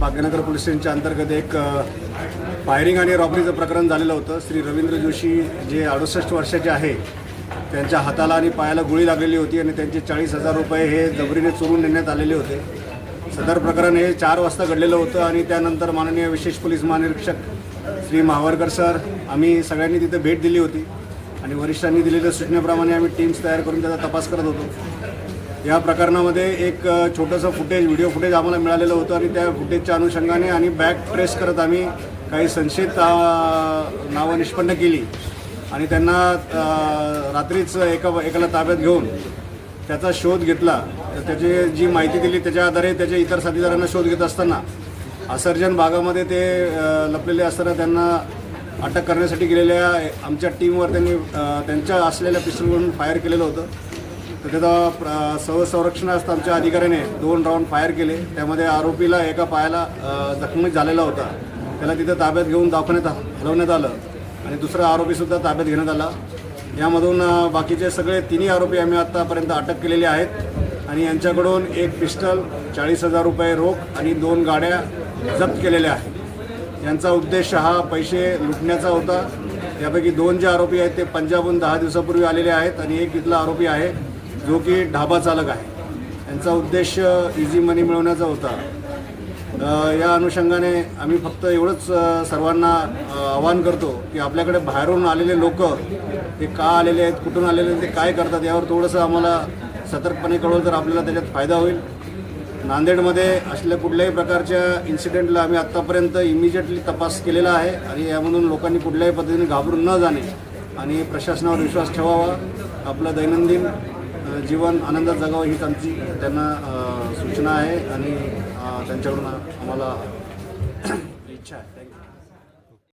भाग्यनगर स्टेशनच्या अंतर्गत एक फायरिंग आणि रॉबरीचं प्रकरण झालेलं होतं. श्री रवींद्र जोशी जे अडुसष्ट वर्षाचे आहे त्यांच्या हाताला आणि पायाला गोळी लागलेली होती आणि त्यांचे चाळीस हजार रुपये हे जबरीने चोरून नेण्यात आलेले होते. सदर प्रकरण हे चार वाजता घडलेलं होतं आणि त्यानंतर माननीय विशेष पोलीस महानिरीक्षक श्री महावरकर सर आम्ही सगळ्यांनी तिथे भेट दिली होती. आणि वरिष्ठांनी दिलेल्या सूचनेप्रमाणे आम्ही टीम्स तयार करून त्याचा तपास करत होतो. या प्रकरणामध्ये एक छोटंसं फुटेज व्हिडिओ फुटेज आम्हाला मिळालेलं होतं आणि त्या फुटेजच्या अनुषंगाने आणि बॅक ट्रेस करत आम्ही काही संशयित नावं निष्पन्न केली. आणि त्यांना रात्रीच एका एकाला ताब्यात घेऊन त्याचा शोध घेतला. तर त्याची जी माहिती दिली त्याच्या आधारे त्याच्या इतर साथीदारांना शोध घेत असताना असर्जन भागामध्ये ते लपलेले असताना त्यांना अटक करण्यासाठी गेलेल्या आमच्या टीमवर त्यांनी त्यांच्या असलेल्या पिस्टलवरून फायर केलेलं होतं. तर त्याचा प्र- सहसंरक्षणार्थ आमच्या अधिकाऱ्याने. दोन राऊंड फायर केले. त्यामध्ये आरोपीला एका पायाला जखमी झालेला होता. त्याला तिथं ताब्यात घेऊन दाखवण्यात हलवण्यात आलं. आणि दुसरा आरोपीसुद्धा ताब्यात घेण्यात आला. यामधून बाकीचे सगळे तिन्ही आरोपी आम्ही आत्तापर्यंत अटक केलेले आहेत. आणि यांच्याकडून एक पिस्टल चाळीस हजार रुपये रोख आणि दोन गाड्या जप्त केलेल्या आहेत. यांचा उद्देश हा पैसे लुटण्याचा होता. यापैकी दोन जे आरोपी आहेत ते पंजाबहून दहा दिवसापूर्वी आलेले आहेत आणि एक इथला आरोपी आहे. जो की ढाबा चालक आहे. यांचा उद्देश इझी मनी मिळवण्याचा होता. या अनुषंगाने आम्ही फक्त एवढंच सर्वांना आवाहन करतो की आपल्याकडे बाहेरून आलेले लोक ते का आलेले आहेत कुठून आलेले आहेत ते काय करतात यावर थोडंसं आम्हाला सतर्कपणे कळवलं तर आपल्याला त्याच्यात फायदा होईल. नांदेडमध्ये असल्या कुठल्याही प्रकारच्या इन्सिडेंटला आम्ही आत्तापर्यंत इमिजिएटली तपास केलेला आहे आणि यामधून लोकांनी कुठल्याही पद्धतीने घाबरून न जाणे आणि प्रशासनावर विश्वास ठेवावा. आपलं दैनंदिन जीवन आनंदात जगावं हीच आमची त्यांना सूचना आहे आणि त्यांच्याकडून आम्हाला इच्छा आहे. थँक्यू